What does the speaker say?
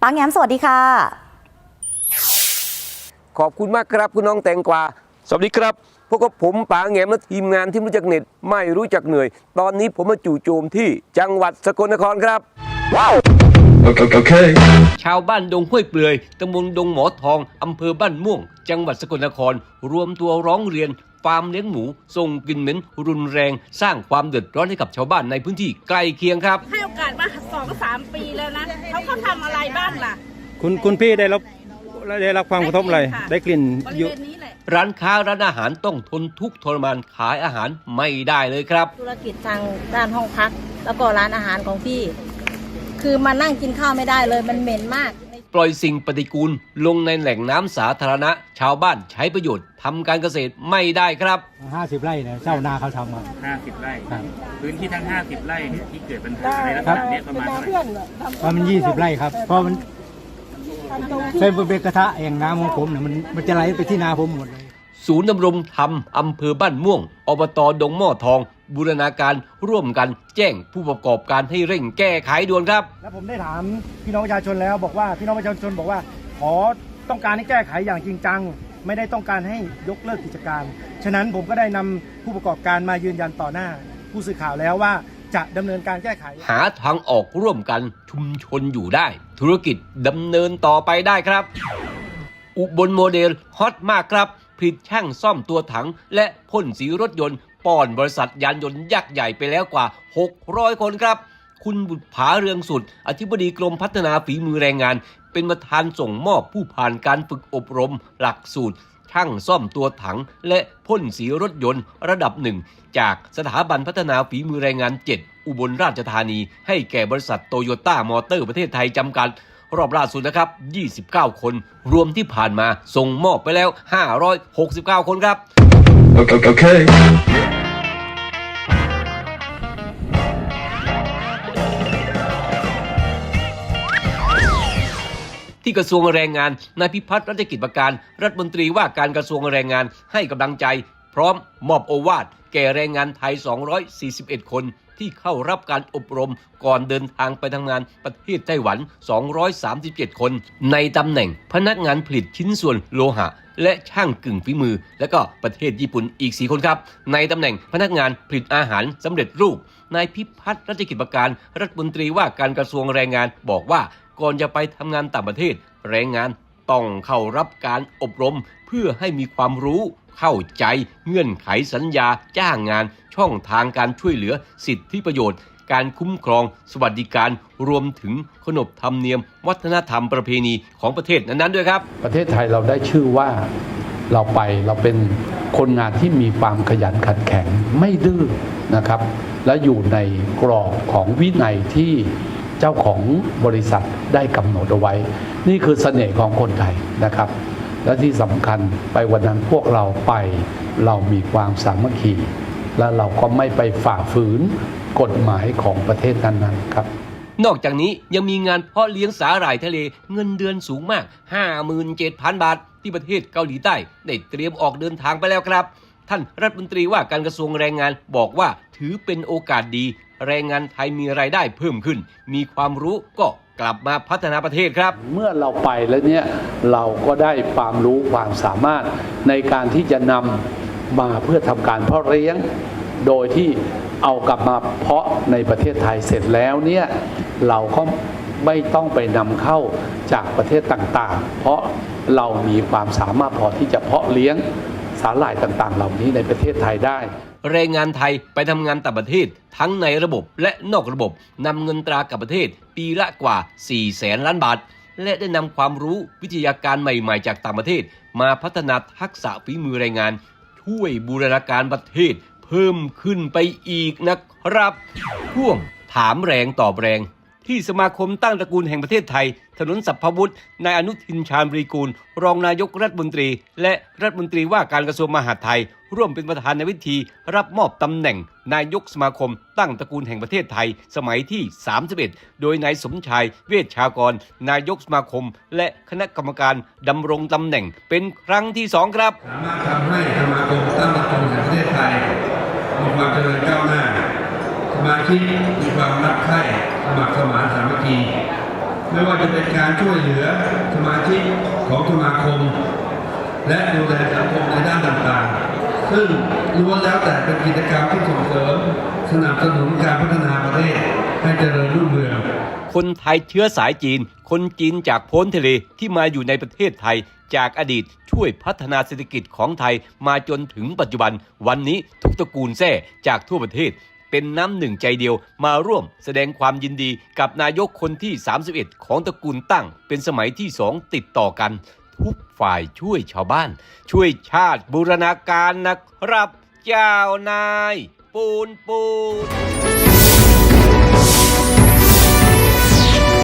ป้าแง้มสวัสดีค่ะ ขอบคุณมากครับคุณน้องแตงกวา สวัสดีครับพวกกับผมป๋าแหงมและทีมงานที่ไม่รู้จักเหน็ดไม่รู้จักเหนื่อย ตอนนี้ผมมาจู่โจมที่จังหวัดสกลนครครับ Okay. okay. ชาวบ้านดงห้วยเปลือยตำบลดงหมอทอง อำเภอบ้านม่วง จังหวัดสกลนคร รวมตัวร้องเรียน ฟาร์มเลี้ยงหมูส่งกลิ่นเหม็นรุนแรง สร้างความเดือดร้อนให้กับชาวบ้านในพื้นที่ใกล้เคียงครับ ให้โอกาสมาสองสามปีแล้วนะเขาเขาทำอะไรบ้างล่ะคุณคุณพี่ได้รับได้รับความกระทบอะไรค่ะได้กลิ่นบอริยู่ เวณนี้แหละ ร้านค้าร้านอาหารต้องทนทุกข์ทรมานขายอาหารไม่ได้เลยครับ ธุรกิจทางด้านห้องพัก แล้วก็ร้านอาหารของพี่ คือมานั่งกินข้าวไม่ได้เลยมันเหม็นมาก ปล่อยสิ่งปฏิกูลลงในแหล่งน้ำสาธารณะ ชาวบ้านใช้ประโยชน์ทำการเกษตรไม่ได้ครับห้าสิบไร่เนี่ยเจ้านาเขาทำมา 50 ไร่ ครับ พื้นที่ทั้ง 50 ไร่เนี่ยที่เกิดปัญหาในลักษณะเนี้ยประมาณเท่าไหร่ว่ามันยี่สิบไร่ครับ เพราะมันเส้นเป็นกระทะเองน้ำของผมเนี่ยมันมันจะไหลไปที่นาผมหมดเลย ศูนย์ดำรงธรรมอำเภอบ้านม่วง อบตดงหม้อทอง บูรณาการร่วมกันแจ้งผู้ประกอบการให้เร่งแก้ไขด่วนครับ แล้วผมได้ถามพี่น้องประชาชนแล้วบอกว่าพี่น้องประชาชนบอกว่า ขอต้องการให้แก้ไขอย่างจริงจัง ไม่ได้ต้องการให้ยกเลิกกิจการ ฉะนั้นผมก็ได้นำผู้ประกอบการมายืนยันต่อหน้า ผู้สื่อข่าวแล้วว่าจะดำเนินการแก้ไข หาทางออกร่วมกันชุมชนอยู่ได้ ธุรกิจดำเนินต่อไปได้ครับ อุบลโมเดลฮอตมากครับ ผลิตช่างซ่อมตัวถัง และพ่นสีรถยนต์ป้อนบริษัทยานยนต์ยักษ์ใหญ่ไปแล้วกว่า 600 คนครับ คุณบุตรผาเรืองสุด อธิบดีกรมพัฒนาฝีมือแรงงาน เป็นประธานส่งมอบผู้ผ่านการฝึกอบรม หลักสูตรช่างซ่อมตัวถัง และพ่นสีรถยนต์ระดับหนึ่ง จากสถาบันพัฒนาฝีมือแรงงาน 7 อุบลราชธานี ให้แก่บริษัทโตโยต้ามอเตอร์ประเทศไทยจำกัด รอบล่าสุดนะครับ 29 คน รวมที่ผ่านมาส่งมอบไปแล้ว 569 คนครับ Okay. okay. ที่กระทรวงแรงงาน นายพิพัฒน์รัชกิจประการ รัฐมนตรีว่าการกระทรวงแรงงานให้กำลังใจ พร้อมมอบโอวาทแก่แรงงานไทย 241 คน ที่เข้ารับการอบรมก่อนเดินทางไปทำงานประเทศไต้หวัน 237 คน ในตำแหน่งพนักงานผลิตชิ้นส่วนโลหะ และช่างกึ่งฝีมือ และก็ประเทศญี่ปุ่นอีก 4 คนครับ ในตำแหน่งพนักงานผลิตอาหารสำเร็จรูป นายพิพัฒน์รัชกิจประการรัฐมนตรีว่าการกระทรวงแรงงานบอกว่าก่อนจะไปทำงานต่างประเทศ แรงงานต้องเข้ารับการอบรมเพื่อให้มีความรู้ เข้าใจเงื่อนไขสัญญาจ้างงาน ช่องทางการช่วยเหลือสิทธิประโยชน์ การคุ้มครอง สวัสดิการรวมถึงขนบธรรมเนียม วัฒนธรรมประเพณีของประเทศนั้นๆด้วยครับ ประเทศไทยเราได้ชื่อว่าเราไปเราเป็นคนงานที่มีความขยันขันแข็งไม่ดื้อนะครับ และอยู่ในกรอบของวินัยที่เจ้าของบริษัทได้กำหนดเอาไว้ นี่คือเสน่ห์ของคนไทยนะครับ และที่สำคัญไปวันนั้นพวกเราไป เรามีความสามัคคี และเราก็ไม่ไปฝ่าฝืนกฎหมายของประเทศนั้นๆครับนอกจากนี้ยังมีงานเพาะเลี้ยงสาหร่ายทะเลเงินเดือนสูงมาก 57,000 บาท ที่ประเทศเกาหลีใต้ได้เตรียมออกเดินทางไปแล้วครับ ท่านรัฐมนตรีว่าการกระทรวงแรงงานบอกว่าถือเป็นโอกาสดี แรงงานไทยมีรายได้เพิ่มขึ้น มีความรู้ก็ กลับมาพัฒนาประเทศครับ เมื่อเราไปแล้วเนี่ยเราก็ได้ความรู้ความสามารถในการที่จะนำมาเพื่อทำการเพาะเลี้ยง โดยที่เอากลับมาเพาะในประเทศไทยเสร็จแล้วเนี่ยเราก็ไม่ต้องไปนำเข้าจากประเทศต่างๆ เพราะเรามีความสามารถพอที่จะเพาะเลี้ยง สาหร่ายต่างๆ เหล่านี้ในประเทศไทยได้แรงงานไทยไปทำงานต่างประเทศทั้งในระบบและนอกระบบนำเงินตรากลับประเทศปีละกว่า 4 แสนล้านบาท และได้นำความรู้วิทยาการใหม่ๆ จากต่างประเทศ มาพัฒนาทักษะฝีมือแรงงาน ช่วยบูรณาการประเทศ เพิ่มขึ้นไปอีกนะครับพ่วงถามแรงตอบแรง ที่สมาคมตั้งตระกูลแห่งประเทศไทย ถนนสัพพวุฒินายอนุทินชาญบริกูล รองนายกรัฐมนตรี และรัฐมนตรีว่าการกระทรวงมหาดไทย ร่วมเป็นประธานในพิธี รับมอบตำแหน่ง นายกสมาคม ตั้งตระกูลแห่งประเทศไทย สมัยที่ 31 โดยนายสมชายเวชชากร นายกสมาคม และคณะกรรมการดำรงตำแหน่งเป็นครั้งที่สองครับสามารถทำให้สมาคมตั้งตระกูลแห่งประเทศไทยมีความเจริญก้าวหน้า สมาชิกมีความรักใคร่สมัครสมานสามัคคีไม่ว่าจะเป็นการช่วยเหลือสมาชิกของสมาคม และดูแลสังคมในด้านต่างๆ ซึ่งล้วนแล้วแต่เป็นกิจกรรมที่ส่งเสริม สนับสนุนการพัฒนาประเทศให้เจริญรุ่งเรืองคนไทยเชื้อสายจีน คนจีนจากพ้นทะเลที่มาอยู่ในประเทศไทยจากอดีตช่วยพัฒนาเศรษฐกิจของไทยมาจนถึงปัจจุบัน วันนี้ทุกตระกูลแท้จากทั่วประเทศ เป็นน้ำหนึ่งใจเดียวมาร่วมแสดงความยินดีกับนายกคนที่ 31 ของตระกูลตั้ง เป็นสมัยที่สองติดต่อกัน ทุกฝ่ายช่วยชาวบ้าน ช่วยชาติบูรณาการนะครับ เจ้านาย ปูนปูน